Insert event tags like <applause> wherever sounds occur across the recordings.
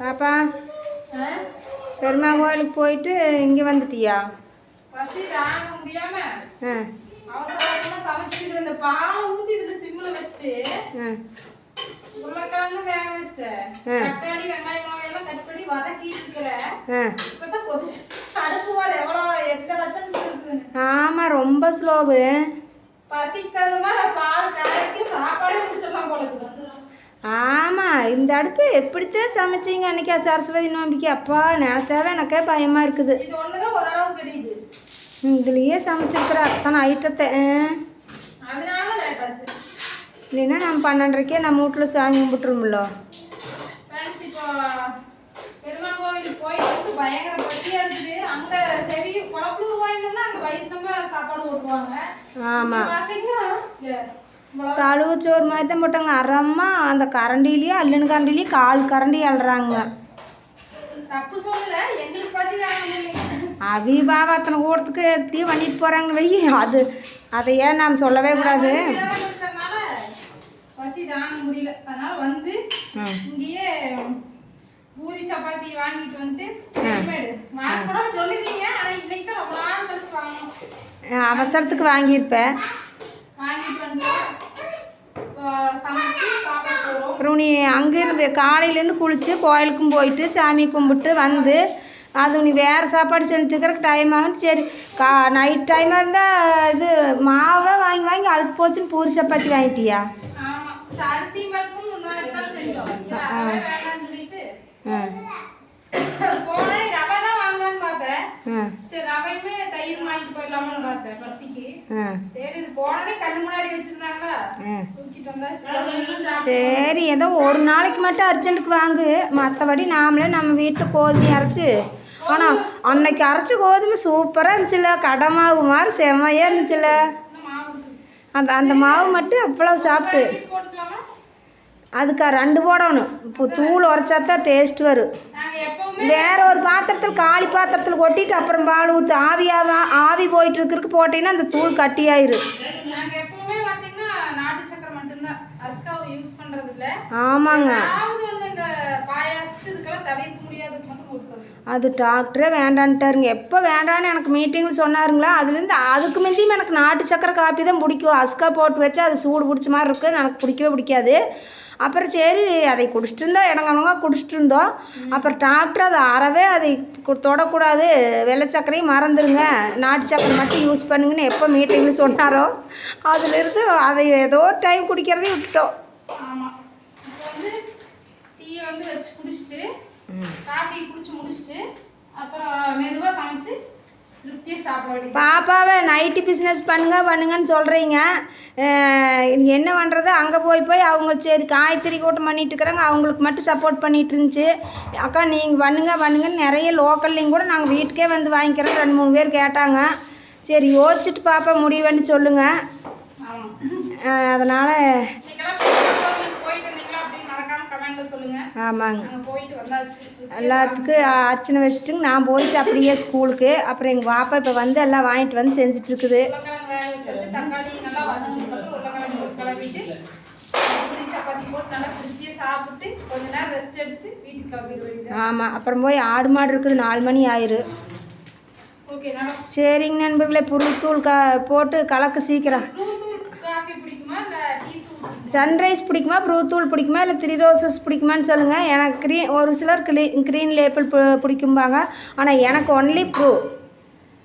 பாப்பா பெருமா கோயிலுக்கு போயிட்டு இங்கே வந்துட்டியா? பசி தாங்க முடியாம ஆ. அவசர அவசரமா சமைச்சிட்டு இருந்த பாலை ஊத்தி இதுல சிம்ல வச்சுட்டு ஆ. உருளைக்கிழங்கு வேக வச்சுட்டேன் ஆ. தக்காளி வெங்காயம் மிளகாய் எல்லாம் கட் பண்ணி வதக்கிட்டு இருக்கிறேன் ஆ. இப்பதான் கொதிச்சு அடுப்பு வாடு எவ்வளவு எந்த லட்சம் இருக்குதுன்னு. ஆமாம் ரொம்ப ஸ்லோவு பசிக்காத மாதிரி பால் சாப்பாடே முடிச்சிடலாம் போல ஆமாம் இந்த அடுப்பு எப்படித்தான் சமைச்சீங்க அன்னைக்கு? சரஸ்வதி நோம்பிக்கு. அப்பா நினச்சாவே எனக்கே பயமாக இருக்குது. இதுலேயே சமைச்சிருக்கிற அத்தனை ஐட்டத்தை இல்லைன்னா நம்ம பன்னெண்டரைக்கே நம்ம வீட்டில் சாமி கும்பிட்டுருமில்ல ஃப்ரெண்ட்ஸ் இப்போ பெருமாள் கோவிலுக்கு போயிட்டு பயங்கர பசியா இருக்குது. அங்க செவி குழப்பூர் வாங்கினோம்னா அங்க வயிற்றுமா சாப்பாடு போட்டுருவாங்க. ஆமாம் தழுவு சோறு மாதிரி தான் போட்டாங்க. அறம்மா அந்த கரண்டிலேயே அல்லுன்னு கரண்டிலேயே கால் கரண்டி முடியல அவி பாபா அத்தனை கூடத்துக்கு எப்படியும் பண்ணிட்டு போகிறாங்கன்னு வை. அது அதை ஏன் நாம் சொல்லவே கூடாது. இதெல்லாம் குடிச்சதுனால பசி தாங்க முடியல. அதனால வந்து ம் இங்கேயே பூரி சப்பாத்தி வாங்கிட்டு வந்துட்டு ரெடிமேடு வாங்க கூட சொல்லுவீங்க. ஆனா இன்னைக்கு தான் ரொம்ப நாள் கழிச்சு வாங்கணும். அவசரத்துக்கு வாங்கியிருப்பேன் வாங்கிட்டு வந்து இப்போ சமைச்சு சாப்பிட போறோம் அப்புறம் நீ அங்கேருந்து காலையிலேருந்து குளித்து கோயிலுக்கும் போயிட்டு சாமி கும்பிட்டு வந்து அது நீ வேறு சாப்பாடு செஞ்சுக்கிறதுக்கு டைம் ஆகும் சரி கா நைட் டைமாக இருந்தால் இது மாவை வாங்கி வாங்கி அழுத்து போச்சுன்னு பூரி சப்பாத்தி வாங்கிட்டியா? ஆமா இந்த அரிசி பருப்பும் முன்னாடி தான் செஞ்சோம் சரி, ரவை வேண்டாம்னு சொல்லிட்டு ஆ போனே ரவை தான் வாங்கலாம்னு பார்த்தேன் ஆ சரி ரவையுமே தயிர் வாங்கிட்டு போயிடலாம்னு பார்த்தேன் பசிக்கு. ஆ. சரி இது போனே கண்ணு முன்னாடி வச்சிருந்தாங்களா? ஆ. தூக்கிட்டு வந்தாச்சு சரி ஏதோ ஒரு நாளைக்கு மட்டும் அர்ஜென்ட்டுக்கு வாங்கு. மற்றபடி நாமளே நம்ம வீட்டில் கோதுமை அரைச்சி ஆனால் அன்னைக்கு அரைச்ச கோதுமை சூப்பராக இருந்துச்சுல்ல கடை மாவு மாதிரி செம்மையாக இருந்துச்சுல்ல. அந்த அந்த மாவு மட்டும் அவ்வளோ சாப்பிட்டு. அதுக்கு ரெண்டு போடணும். இப்போ தூள் உரைச்சா தான் டேஸ்ட் வரும். வேற ஒரு பாத்திரத்தில் காலி பாத்திரத்தில் கொட்டிட்டு அப்புறம் பால் ஊற்று ஆவியாக ஆவி போயிட்டு இருக்கிறதுக்கு போட்டீங்கன்னா அந்த தூள் கட்டியாயிரு. ஆமாங்க. அது டாக்டரே வேண்டான்ட்டாருங்க. எப்போ வேண்டான்னு எனக்கு மீட்டிங்கில் சொன்னாருங்களா? அதுலேருந்து அதுக்கு முந்தியும் எனக்கு நாட்டு சக்கரை காப்பி தான் பிடிக்கும். அஸ்கா போட்டு வச்சா அது சூடு பிடிச்ச மாதிரி இருக்குது எனக்கு பிடிக்கவே பிடிக்காது. அப்புறம் சரி அதை குடிச்சிட்டு இருந்தா இடங்கவங்க குடிச்சிட்டு இருந்தோம் அப்புறம் டாக்டர் அதை அறவே அதை தொடக்கூடாது. வெள்ளை சக்கரையும் மறந்துடுங்க நாட்டு சக்கரை மட்டும் யூஸ் பண்ணுங்கன்னு எப்போ மீட்டிங்கில் சொன்னாரோ அதுலேருந்து அதை ஏதோ டைம் குடிக்கிறதையும் விட்டுட்டோம். இப்போ வந்து டீயை வந்து வச்சு குடிச்சிட்டு காஃபி குடிச்சு முடிச்சிட்டு அப்புறம் மெதுவா சமைச்சு பாப்பாவை நைட்டு பிஸ்னஸ் பண்ணுங்க பண்ணுங்கன்னு சொல்கிறீங்க என்ன பண்ணுறது அங்கே போய் போய் அவங்க சரி காய்கறி கூட்டம் பண்ணிட்டு இருக்கிறாங்க. அவங்களுக்கு மட்டும் சப்போர்ட் பண்ணிட்டு இருந்துச்சு. அக்கா நீங்கள் பண்ணுங்க பண்ணுங்கன்னு நிறைய லோக்கல்லையும் கூட நாங்கள் வீட்டுக்கே வந்து வாங்கிக்கிறோம். ரெண்டு மூணு பேர் கேட்டாங்க. சரி யோசிச்சுட்டு பாப்பா முடிவுன்னு சொல்லுங்கள் அதனால் ஆமாங்க. எல்லாத்துக்கும் அர்ச்சனை வச்சுட்டுங்க. நான் போயிட்டு அப்படியே ஸ்கூலுக்கு அப்புறம் எங்கள் பாப்பா இப்போ வந்து எல்லாம் வாங்கிட்டு வந்து செஞ்சுட்ருக்குது ஆமாம் அப்புறம் போய் ஆடு மாடு இருக்குது நாலு மணி ஆயிரு. சரிங்க நண்பர்களே புருத்தூள் க போட்டு கலக்கு சீக்கிரம். சன்ரைஸ் பிடிக்குமா ப்ரூ தூள் பிடிக்குமா இல்லை த்ரீ ரோசஸ் பிடிக்குமான்னு சொல்லுங்கள் எனக்கு க்ரீன் ஒரு சிலர் க்ரீ க்ரீன் லேபிள் பிடிக்கும்பாங்க. ஆனால் எனக்கு ஒன்லி ப்ரூ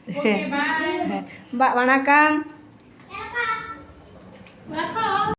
<laughs> வணக்கம்.